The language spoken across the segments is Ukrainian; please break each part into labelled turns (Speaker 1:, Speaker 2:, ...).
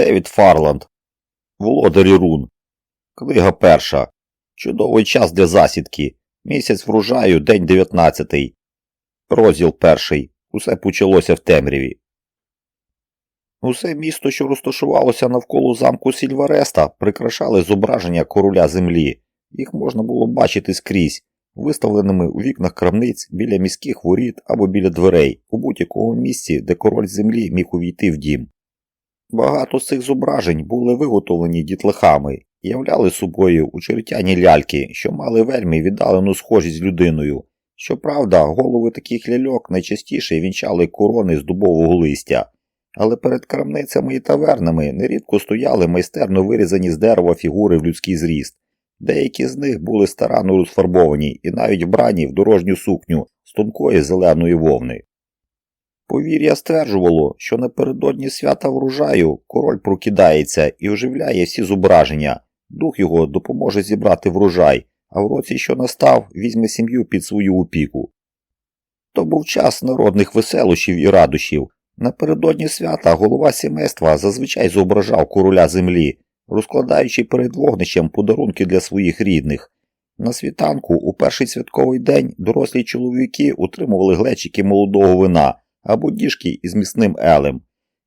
Speaker 1: Девід Фарланд. Володарі рун. Книга перша. Чудовий час для засідки. Місяць врожаю, день 19. Розділ перший. Усе почалося в темряві. Усе місто, що розташувалося навколо замку Сільвареста, прикрашали зображення короля землі. Їх можна було бачити скрізь, виставленими у вікнах крамниць біля міських воріт або біля дверей, у будь-якому місці, де король землі міг увійти в дім. Багато з цих зображень були виготовлені дітлахами являли собою учертяні ляльки, що мали вельми віддалену схожість з людиною. Щоправда, голови таких ляльок найчастіше вінчали корони з дубового листя, але перед крамницями і тавернами нерідко стояли майстерно вирізані з дерева фігури в людський зріст. Деякі з них були старанно розфарбовані і навіть вбрані в дорожню сукню з тонкої зеленої вовни. Повір'я стверджувало, що напередодні свята врожаю король прокидається і оживляє всі зображення, дух його допоможе зібрати врожай, а в році, що настав, візьме сім'ю під свою опіку. То був час народних веселощів і радощів. Напередодні свята голова сімейства зазвичай зображав короля землі, розкладаючи перед вогнищем подарунки для своїх рідних. На світанку у перший святковий день дорослі чоловіки утримували глечики молодого вина або діжки із міцним елем.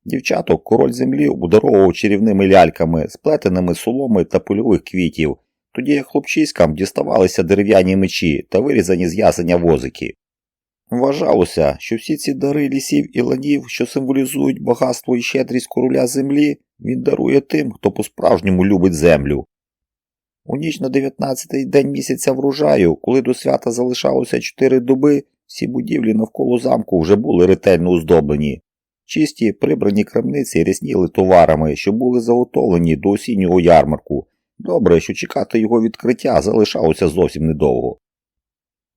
Speaker 1: Дівчаток король землі обдаровував чарівними ляльками, сплетеними соломи та польових квітів, тоді як хлопчиськам діставалися дерев'яні мечі та вирізані з ясеня возики. Вважалося, що всі ці дари лісів і ланів, що символізують багатство і щедрість короля землі, він дарує тим, хто по-справжньому любить землю. У ніч на 19-й день місяця врожаю, коли до свята залишалося чотири доби, всі будівлі навколо замку вже були ретельно оздоблені. Чисті прибрані крамниці рясніли товарами, що були заготовлені до осіннього ярмарку. Добре, що чекати його відкриття залишалося зовсім недовго.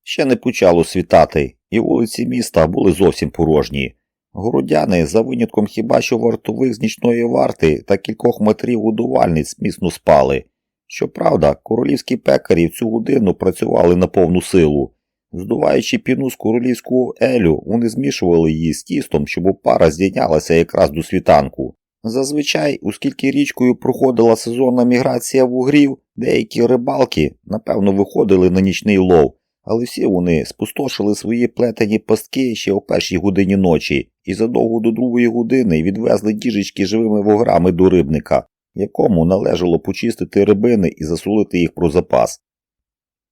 Speaker 1: Ще не почало світати, і вулиці міста були зовсім порожні. Городяни, за винятком хіба що вартових з нічної варти та кількох матерів удувальниць міцно спали. Щоправда, королівські пекарі в цю годину працювали на повну силу. Здуваючи піну з королівського елю, вони змішували її з тістом, щоб опара здійнялася якраз до світанку. Зазвичай, оскільки річкою проходила сезонна міграція вугрів, деякі рибалки, напевно, виходили на нічний лов, але всі вони спустошили свої плетені пастки ще о першій годині ночі і задовго до другої години відвезли діжечки живими вуграми до рибника, якому належало почистити рибини і засолити їх про запас.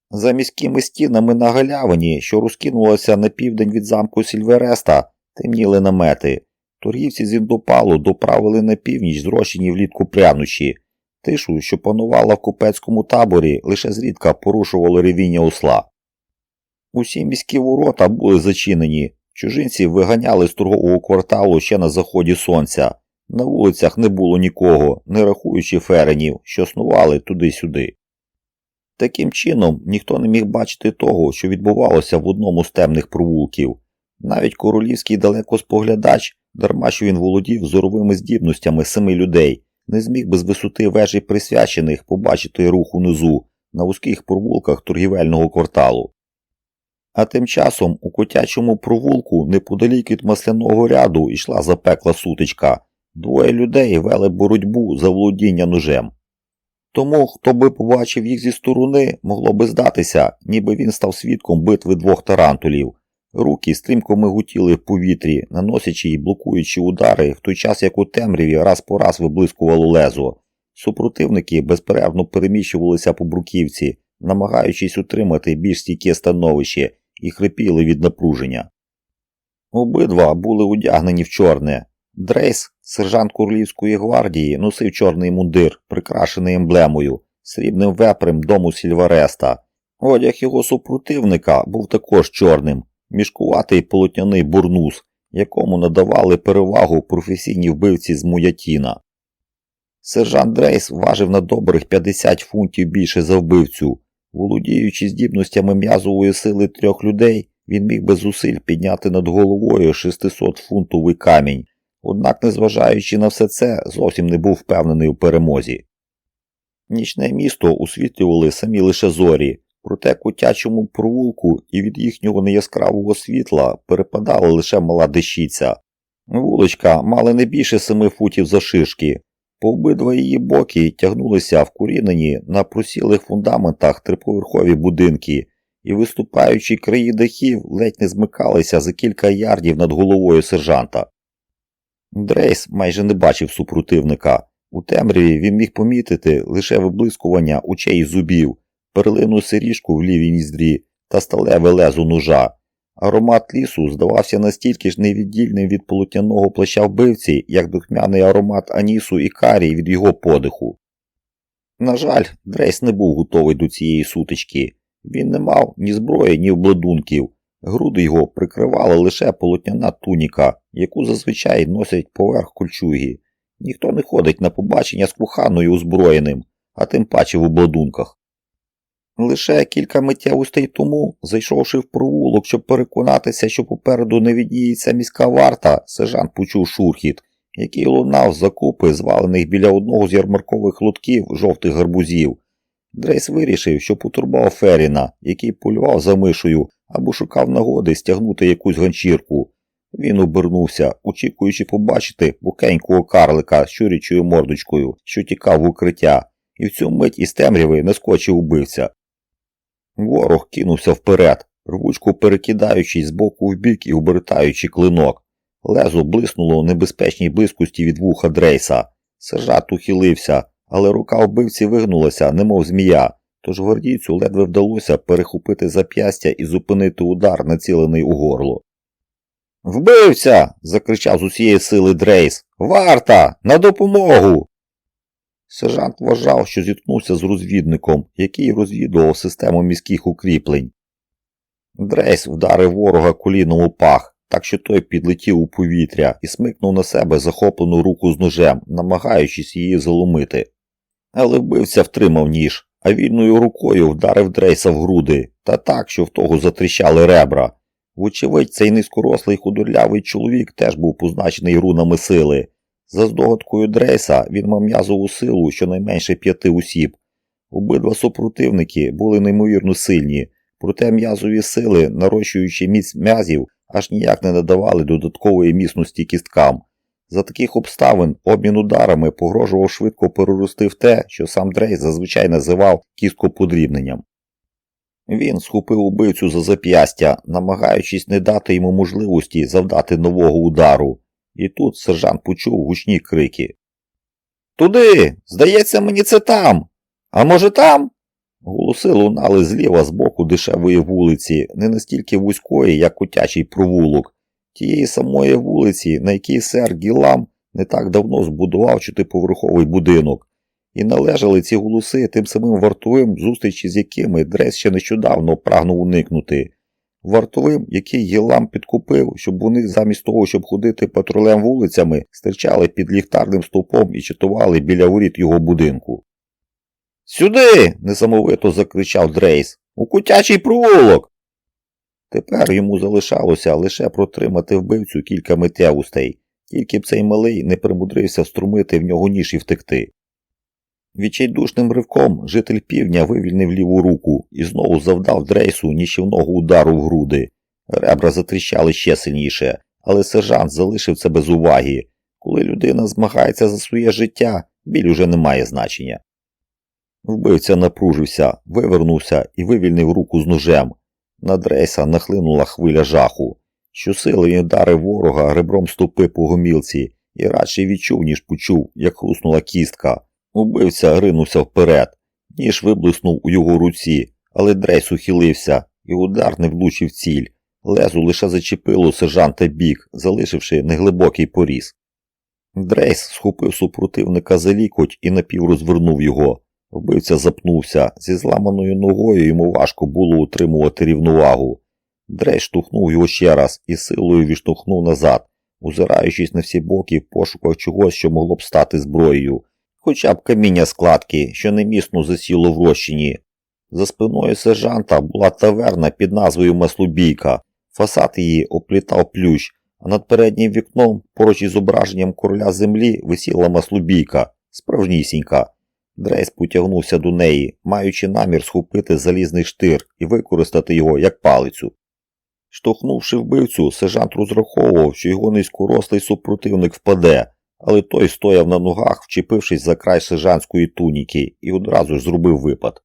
Speaker 1: За міськими стінами на галявині, що розкинулася на південь від замку Сільвереста, темніли намети. Торгівці з індопалу доправили на північ зрощені влітку прянощі. Тишу, що панувала в купецькому таборі, лише зрідка порушувало ревіння осла. Усі міські ворота були зачинені. Чужинці виганяли з торгового кварталу ще на заході сонця. На вулицях не було нікого, не рахуючи ференів, що снували туди-сюди. Таким чином, ніхто не міг бачити того, що відбувалося в одному з темних провулків. Навіть королівський далекоспоглядач, дарма що він володів зоровими здібностями семи людей, не зміг без висоти вежі присвячених побачити рух унизу на вузьких провулках торгівельного кварталу. А тим часом у котячому провулку неподалік від масляного ряду йшла запекла сутичка. Двоє людей вели боротьбу за володіння ножем. Тому, хто би побачив їх зі сторони, могло би здатися, ніби він став свідком битви двох тарантулів. Руки стрімко мигутіли в повітрі, наносячи й блокуючи удари, в той час як у темряві раз по раз виблискувало лезо. Супротивники безперервно переміщувалися по бруківці, намагаючись утримати більш стійке становище, і хрипіли від напруження. Обидва були одягнені в чорне. Дрейс, сержант Королівської гвардії, носив чорний мундир, прикрашений емблемою, срібним вепрем дому Сільвареста. Одяг його супротивника був також чорним, мішкуватий полотняний бурнус, якому надавали перевагу професійні вбивці з Муятіна. Сержант Дрейс важив на добрих 50 фунтів більше за вбивцю. Володіючи здібностями м'язової сили трьох людей, він міг без зусиль підняти над головою 600-фунтовий камінь. Однак, незважаючи на все це, зовсім не був впевнений у перемозі. Нічне місто освітлювали самі лише зорі, проте котячому провулку і від їхнього неяскравого світла перепадала лише мала дещиця. Вуличка мала не більше семи футів завширшки. По обидва її боки тягнулися вкорінені на просілих фундаментах триповерхові будинки, і виступаючі краї дахів ледь не змикалися за кілька ярдів над головою сержанта. Дрейс майже не бачив супротивника. У темряві він міг помітити лише виблискування очей і зубів, перлину сиріжку в лівій ніздрі та сталеве лезо ножа. Аромат лісу здавався настільки ж невіддільним від полотняного плаща вбивці, як духмяний аромат анісу і карі від його подиху. На жаль, Дрейс не був готовий до цієї сутички. Він не мав ні зброї, ні обладунків. Груди його прикривала лише полотняна туніка, яку зазвичай носять поверх кольчуги. Ніхто не ходить на побачення з коханою озброєним, а тим паче в обладунках. Лише кілька миттєвостей тому, зайшовши в провулок, щоб переконатися, що попереду не віддіється міська варта, сержант почув шурхіт, який лунав з закупи, звалених біля одного з ярмаркових лотків жовтих гарбузів. Дрейс вирішив, що потурбав Феріна, який полював за мишою або шукав нагоди стягнути якусь ганчірку. Він обернувся, очікуючи побачити букенького карлика з щурячою мордочкою, що тікав в укриття, і в цю мить із темряви наскочив убивця. Ворог кинувся вперед, рвучко перекидаючись з боку в бік і обертаючи клинок. Лезо блиснуло у небезпечній близькості від вуха Дрейса. Сержант ухилився, але рука вбивці вигнулася, немов змія, тож гвардійцю ледве вдалося перехопити зап'ястя і зупинити удар, націлений у горло. Вбивця. закричав з усієї сили Дрейс. Варта! На допомогу! Сержант вважав, що зіткнувся з розвідником, який розвідував систему міських укріплень. Дрейс вдарив ворога коліном у пах, так що той підлетів у повітря і смикнув на себе захоплену руку з ножем, намагаючись її заломити. Але вбивця втримав ніж, а вільною рукою вдарив Дрейса в груди, та так, що в того затріщали ребра. Вочевидь, цей низькорослий худорлявий чоловік теж був позначений рунами сили. За здогадкою Дрейса він мав м'язову силу щонайменше п'яти осіб. Обидва супротивники були неймовірно сильні, проте м'язові сили, нарощуючи міць м'язів, аж ніяк не надавали додаткової міцності кісткам. За таких обставин обмін ударами погрожував швидко перерости в те, що сам Дрейс зазвичай називав кісткоподрібненням. Він схопив убивцю за зап'ястя, намагаючись не дати йому можливості завдати нового удару. І тут сержант почув гучні крики. Туди! Здається, мені це там. А може там? Голоси лунали зліва з боку дешевої вулиці, не настільки вузької, як котячий провулок, тієї самої вулиці, на якій сер Гілам не так давно збудував чотиповерховий будинок, і належали ці голоси тим самим вартовим, зустрічі з якими Дрес ще нещодавно прагнув уникнути вартовим, який Єлам підкупив, щоб вони замість того, щоб ходити патрулем вулицями, стирчали під ліхтарним стовпом і чатували біля воріт його будинку. Сюди. несамовито закричав Дрейс. У кутячий провулок. Тепер йому залишалося лише протримати вбивцю кілька миттєвостей, тільки б цей малий не примудрився вструмити в нього ніж і втекти. Відчайдушним ривком житель півдня вивільнив ліву руку і знову завдав дрейсу ніщівного удару в груди. Ребра затріщали ще сильніше, але сержант залишив це без уваги. Коли людина змагається за своє життя, біль уже не має значення. Вбивця напружився, вивернувся і вивільнив руку з ножем. На дрейса нахлинула хвиля жаху. Щосили він вдарив ворога ребром стопи по гомілці і радше відчув, ніж почув, як хруснула кістка. Убивця ринувся вперед, ніж виблиснув у його руці, але Дрейс ухилився, і удар не влучив ціль. Лезу лише зачепило сержанта бік, залишивши неглибокий поріз. Дрейс схопив супротивника за лікоть і напіврозвернув його. Вбивця запнувся, зі зламаною ногою йому важко було утримувати рівновагу. Дрейс штовхнув його ще раз і силою відштовхнув назад, озираючись на всі боки в пошуках чогось, що могло б стати зброєю хоча б каміння складки, що немісно засіло в розчині. За спиною сержанта була таверна під назвою Маслобійка. Фасад її оплітав плющ, а над переднім вікном, поруч із зображенням короля землі, висіла маслобійка, справжнісінька. Дрейс потягнувся до неї, маючи намір схопити залізний штир і використати його як палицю. Штовхнувши вбивцю, сержант розраховував, що його низькорослий супротивник впаде, але той стояв на ногах, вчепившись за край сержантської туніки, і одразу ж зробив випад.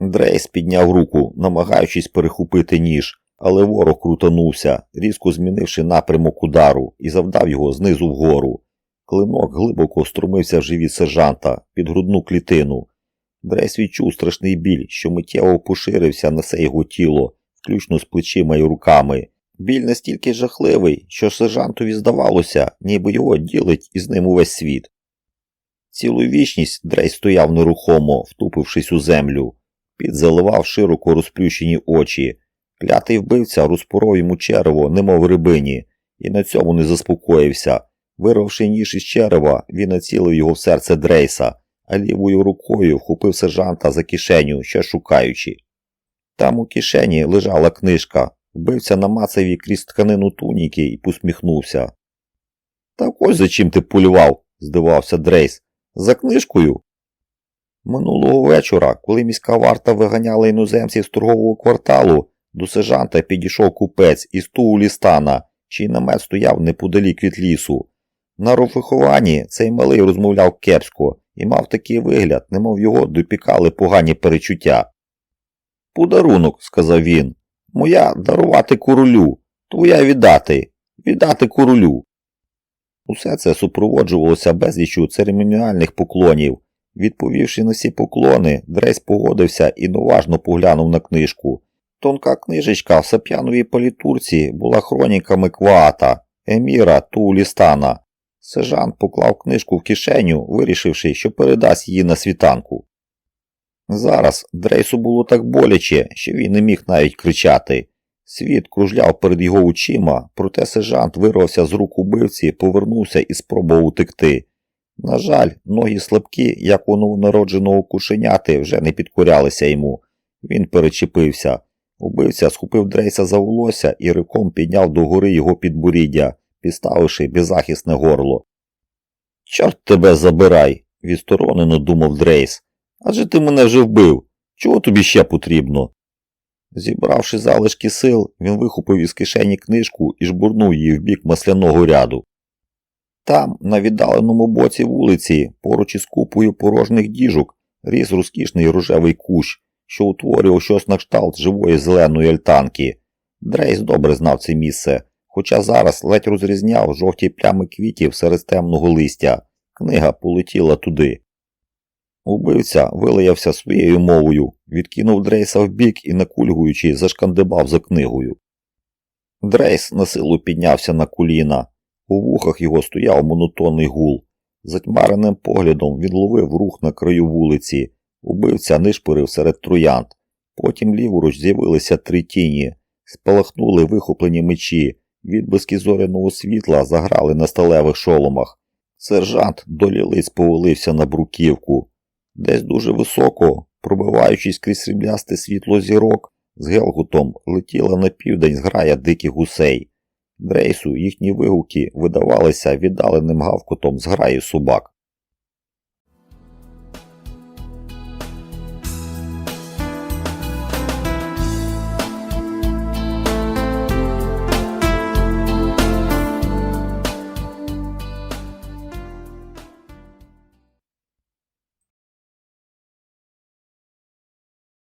Speaker 1: Дрейс підняв руку, намагаючись перехопити ніж, але ворог крутанувся, різко змінивши напрямок удару, і завдав його знизу вгору. Клинок глибоко струмився в живіт сержанта під грудну клітину. Дрейс відчув страшний біль, що миттєво поширився на все його тіло, включно з плечима і руками. Біль настільки жахливий, що сержантові здавалося, ніби його ділить із ним увесь світ. Цілу вічність Дрейс стояв нерухомо, втупившись у землю. Під заливав широко розплющені очі. Клятий вбивця розпоров йому черево, немов рибині, і на цьому не заспокоївся. Вирвавши ніж із черева, він націлив його в серце Дрейса, а лівою рукою вхопив сержанта за кишеню, ще шукаючи. Там у кишені лежала книжка. Вбивця намацав її крізь тканину туніки і посміхнувся. Так ось за чим ти полював, здивався Дрейс. За книжкою? Минулого вечора, коли міська варта виганяла іноземців з торгового кварталу, до сержанта підійшов купець із Туулістана, чий намет стояв неподалік від лісу. На розвихованні цей малий розмовляв кепсько і мав такий вигляд, немов його допікали погані перечуття. Подарунок, сказав він, моя дарувати королю, твоя віддати, віддати королю. Усе це супроводжувалося безлічю церемоніальних поклонів. Відповівши на всі поклони, Дрейс погодився і неважно поглянув на книжку. Тонка книжечка в сап'яновій палітурці була хроніками Кваата, Еміра Туулістана. Сержант поклав книжку в кишеню, вирішивши, що передасть її на світанку. Зараз Дрейсу було так боляче, що він не міг навіть кричати. Світ кружляв перед його очима, проте сержант вирвався з рук убивці, повернувся і спробував утекти. На жаль, ноги слабкі, як у новонародженого кушеняти, вже не підкорялися йому. Він перечепився. Убивця схопив Дрейса за волосся і риком підняв догори його підборіддя, підставивши беззахисне горло. Чорт тебе забирай, відсторонено думав Дрейс. Адже ти мене вже вбив. Чого тобі ще потрібно? Зібравши залишки сил, він вихопив із кишені книжку і жбурнув її в бік масляного ряду. Там, на віддаленому боці вулиці, поруч із купою порожніх діжок, ріс розкішний рожевий кущ, що утворював щось на кшталт живої зеленої альтанки. Дрейс добре знав це місце, хоча зараз ледь розрізняв жовті плями квітів серед темного листя. Книга полетіла туди. Убивця вилаявся своєю мовою, відкинув Дрейса вбік і, накульгуючи, зашкандибав за книгою. Дрейс на силу піднявся на коліна. У вухах його стояв монотонний гул. Затьмареним поглядом він ловив рух на краю вулиці. Убивця нишпорив серед троянд. Потім ліворуч з'явилися три тіні, спалахнули вихоплені мечі, відблиски зоряного світла заграли на сталевих шоломах. Сержант долі лиць повалився на бруківку. Десь дуже високо, пробиваючись крізь сріблясте світло зірок, з гелгутом летіла на південь зграя диких гусей. Дрейсу їхні вигуки видавалися віддаленим гавкотом зграї собак.